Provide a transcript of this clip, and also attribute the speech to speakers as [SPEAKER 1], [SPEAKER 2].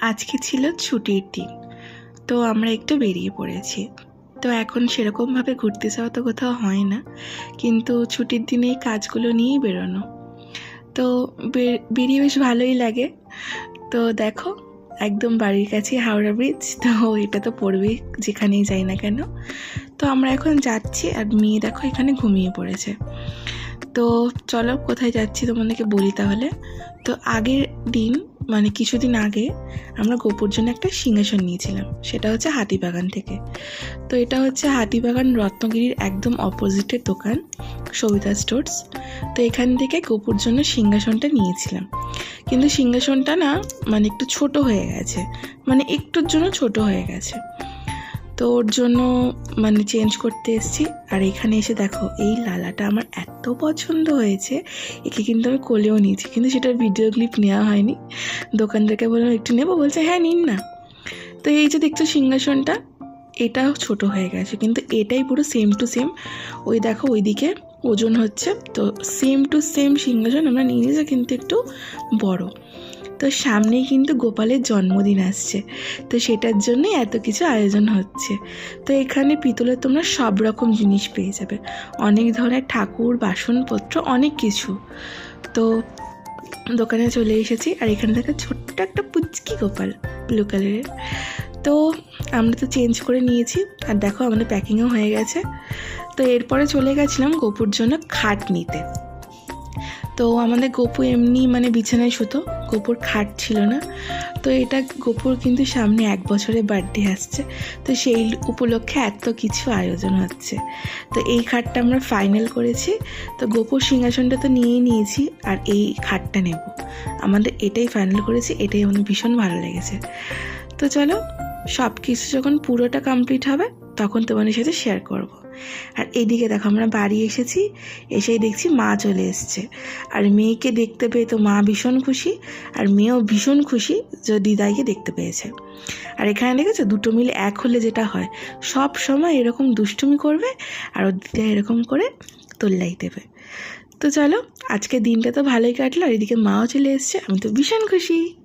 [SPEAKER 1] আজকে ছিল ছুটির দিন। তো আমরা একটু বেরিয়ে পড়েছি। তো এখন সেরকমভাবে ঘুরতে যাওয়া তো কোথাও হয় না। কিন্তু ছুটির দিনে এই কাজগুলো নিয়েই বেরোনো। তো বেরিয়ে বেশ ভালোই লাগে। তো দেখো, একদম বাড়ির কাছে হাওড়া ব্রিজ তো এটা তো পড়বেই যেখানেই যাই না কেন। তো আমরা এখন যাচ্ছি আর মেয়ে দেখো এখানে ঘুমিয়ে পড়েছে। তো চলো কোথায় যাচ্ছি তোমাদেরকে বলি তাহলে? তো আগের দিন মানে কিছুদিন আগে আমরা গোপুর জন্য একটা সিংহাসন নিয়েছিলাম, সেটা হচ্ছে হাতিবাগান থেকে। তো এটা হচ্ছে হাতিবাগান রত্নগিরির একদম অপোজিটের দোকান, সবিতা স্টোর্স তো এখান থেকে গোপুর জন্য সিংহাসনটা নিয়েছিলাম। কিন্তু সিংহাসনটা না মানে একটু ছোট হয়ে গেছে মানে একটুর জন্য ছোট হয়ে গেছে। তো ওর জন্য মানে চেঞ্জ করতে এসেছি। আর এখানে এসে দেখো, এই লালাটা আমার এত পছন্দ হয়েছে, একে কিন্তু আমি কোলেও নিয়েছি। কিন্তু সেটার ভিডিও ক্লিপ নেওয়া হয়নি। দোকানদারকে বললাম, একটু নেব? বলছে হ্যাঁ নিন না। তো এই যে দেখছ সিংহাসনটা, এটাও ছোট হয়ে গেছে। কিন্তু এটাই পুরো সেম টু সেম ওই দেখো, ওইদিকে ওজন হচ্ছে, তো সেম টু সেম সিংহাসন আমরা নিয়ে নিয়েছি, কিন্তু একটু বড়। তো সামনেই কিন্তু গোপালের জন্মদিন আসছে, তো সেটার জন্যই এত কিছু আয়োজন হচ্ছে। তো এখানে পিতলের তোমরা সব রকম জিনিস পেয়ে যাবে। অনেক ধরনের ঠাকুর, বাসনপত্র, অনেক কিছু। তো দোকানে চলে এসেছি, আর এখানে দেখা ছোট্ট একটা পুচকি গোপাল ব্লু কালারের তো আমরা তো চেঞ্জ করে নিয়েছি। আর দেখো আমাদের প্যাকিংও হয়ে গেছে। তো এরপরে চলে গেছিলাম গোপুর জন্য খাট নিতে। তো আমাদের গপু এমনি মানে বিছানায় শুতো, গোপুর খাট ছিল না। তো এটা গোপুর কিন্তু সামনে এক বছরের বার্থডে আসছে। তো সেই উপলক্ষে এত কিছু আয়োজন হচ্ছে। তো এই খাটটা আমরা ফাইনাল করেছি। তো গোপুর সিংহাসনটা তো নিয়েই নিয়েছি, আর এই খাটটা নেব। আমাদের এটাই ফাইনাল করেছি, এটাই আমাদের ভীষণ ভালো লেগেছে। তো চলো সব কিছু যখন পুরোটা কমপ্লিট হবে, তখন তোমাদের সাথে শেয়ার করব। আর এইদিকে দেখো, আমরা বাড়ি এসেছি, এসেই দেখছি মা চলে এসছে। আর মেয়েকে দেখতে পেয়ে তো মা ভীষণ খুশি, আর মেয়েও ভীষণ খুশি যে দিদাইকে দেখতে পেয়েছে। আর এখানে দেখেছ, দুটো মিলে এক হলে যেটা হয়, সব সময় এরকম দুষ্টুমি করবে, আর ওর দিদা এরকম করে তোল্লাই দেবে। তো চলো আজকে দিনটা তো ভালোই কাটলো, আর এদিকে মাও চলে এসছে, আমি তো ভীষণ খুশি।